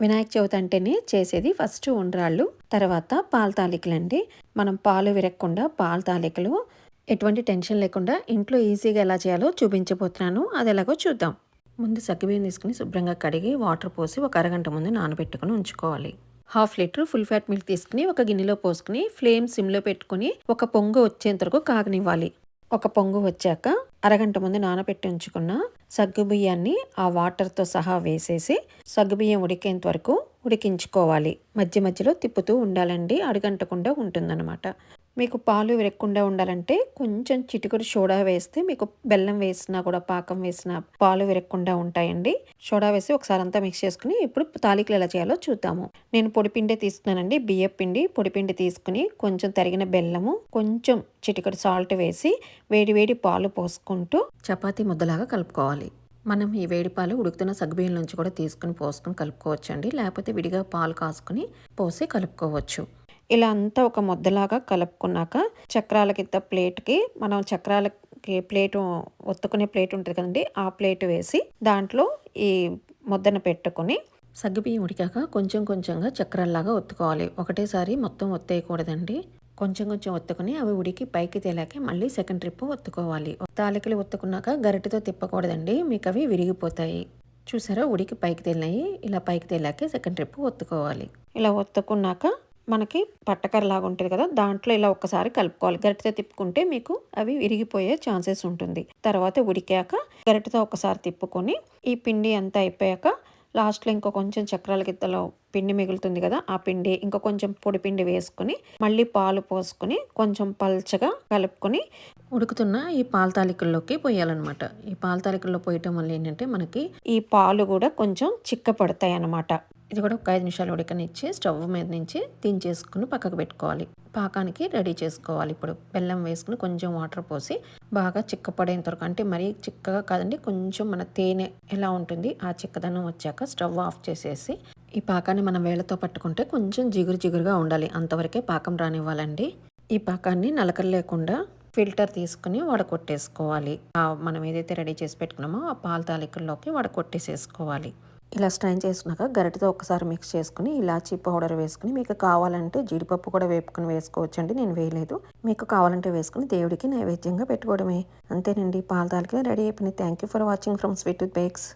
వినాయక చవితి అంటేనే చేసేది ఫస్ట్ ఉండ్రాళ్ళు తర్వాత పాల తాలికలు అండి మనం పాలు విరగకుండా పాల తాలికలు ఎటువంటి టెన్షన్ లేకుండా ఇంట్లో ఈజీగా ఎలా చేయాలో చూపించబోతున్నాను. అది ఎలాగో చూద్దాం. ముందు సగ్గుబియ్యం తీసుకుని శుభ్రంగా కడిగి వాటర్ పోసి ఒక అరగంట ముందు నానబెట్టుకుని ఉంచుకోవాలి. Half litre full fat milk తీసుకుని ఒక గిన్నెలో పోసుకుని ఫ్లేమ్ సిమ్లో పెట్టుకుని ఒక పొంగు వచ్చేంత వరకు కాగనివ్వాలి. ఒక పొంగు వచ్చాక అరగంట ముందు నానబెట్టి ఉంచుకున్న సగ్గుబియ్యాన్ని ఆ వాటర్తో సహా వేసేసి సగ్గుబియ్యం ఉడికేంత వరకు ఉడికించుకోవాలి. మధ్య మధ్యలో తిప్పుతూ ఉండాలండి. అడుగంటకుండా ఉంటుందన్నమాట. మీకు పాలు విరక్కుండా ఉండాలంటే కొంచెం చిటికడు సోడా వేస్తే మీకు బెల్లం వేసినా కూడా పాకం వేసినా పాలు విరక్కుండా ఉంటాయండి. సోడా వేసి ఒకసారి అంతా మిక్స్ చేసుకుని ఇప్పుడు తాలికలు ఎలా చేయాలో చూద్దాము. నేను పొడిపిండి తీసుకున్నానండి బియ్య పిండి పొడిపిండి తీసుకుని కొంచెం తరిగిన బెల్లము కొంచెం చిటికడు సాల్ట్ వేసి వేడి వేడి పాలు పోసుకుంటూ చపాతీ ముద్దలాగా కలుపుకోవాలి. మనం ఈ వేడి పాలు ఉడుకుతున్న సగ్గుబియ్యం నుంచి కూడా తీసుకుని పోసుకుని కలుపుకోవచ్చు అండి లేకపోతే విడిగా పాలు కాసుకుని పోసి కలుపుకోవచ్చు. ఇలా అంతా ఒక ముద్దలాగా కలుపుకున్నాక చక్రాల కింద ప్లేట్కి మనం చక్రాలకి ప్లేటు ఒత్తుకునే ప్లేట్ ఉంటుంది కదండి ఆ ప్లేట్ వేసి దాంట్లో ఈ ముద్దను పెట్టుకొని సగ్గుబియ్యం ఉడికాక కొంచెం కొంచెంగా చక్రాల్లాగా ఒత్తుకోవాలి. ఒకటేసారి మొత్తం ఒత్తేయకూడదండి. కొంచెం కొంచెం ఒత్తుకుని అవి ఉడికి పైకి తేలాక మళ్ళీ సెకండ్ ట్రిప్ ఒత్తుకోవాలి. తాలికలు ఒత్తుకున్నాక గరిటతో తిప్పకూడదండి మీకు అవి విరిగిపోతాయి. చూసారా ఉడికి పైకి తేలినాయి. ఇలా పైకి తేలాకే సెకండ్ ట్రిప్ ఒత్తుకోవాలి. ఇలా ఒత్తుకున్నాక మనకి పట్టకరలాగా ఉంటుంది కదా దాంట్లో ఇలా ఒక్కసారి కలుపుకోవాలి. గరిటతో తిప్పుకుంటే మీకు అవి విరిగిపోయే ఛాన్సెస్ ఉంటుంది. తర్వాత ఉడికాక గరిటతో ఒకసారి తిప్పుకొని ఈ పిండి అంతా అయిపోయాక లాస్ట్లో ఇంకో కొంచెం చక్రాల గిత్తలో పిండి మిగులుతుంది కదా ఆ పిండి ఇంకో కొంచెం పొడి పిండి వేసుకుని మళ్ళీ పాలు పోసుకొని కొంచెం పల్చగా కలుపుకొని ఉడుకుతున్న ఈ పాల తాలికల్లోకి పోయాలన్నమాట. ఈ పాల తాలికల్లో పోయటం వల్ల ఏంటంటే మనకి ఈ పాలు కూడా కొంచెం చిక్కపడతాయి అన్నమాట ఇది కూడా ఒక ఐదు నిమిషాలు ఉడకనిచ్చి స్టవ్ మీద నుంచి దించేసుకుని పక్కకు పెట్టుకోవాలి. పాకానికి రెడీ చేసుకోవాలి. ఇప్పుడు బెల్లం వేసుకుని కొంచెం వాటర్ పోసి బాగా చిక్కపడేంత వరకు అంటే మరీ చిక్కగా కాదండి కొంచెం మన తేనె ఎలా ఉంటుంది ఆ చిక్కదనం వచ్చాక స్టవ్ ఆఫ్ చేసేసి ఈ పాకాన్ని మనం వేళ్ళతో పట్టుకుంటే కొంచెం జిగురు జిగురుగా ఉండాలి. అంతవరకే పాకం రానివ్వాలండి. ఈ పాకాన్ని నలకలు లేకుండా ఫిల్టర్ తీసుకుని వడకొట్టేసుకోవాలి. మనం ఏదైతే రెడీ చేసి పెట్టుకున్నామో ఆ పాల తాలికల్లోకి వడకొట్టేసేసుకోవాలి. ఇలా స్ట్రైన్ చేసుకున్నాక గరిటతో ఒకసారి మిక్స్ చేసుకుని ఇలాచీ పౌడర్ వేసుకుని మీకు కావాలంటే జీడిపప్పు కూడా వేపుకుని వేసుకోవచ్చు అండి నేను వేయలేదు. మీకు కావాలంటే వేసుకుని దేవుడికి నైవేద్యంగా పెట్టుకోవడమే. అంతేనండి పాల తాలిక రెడీ అయిపోయింది. Thank you for watching from sweet with bakes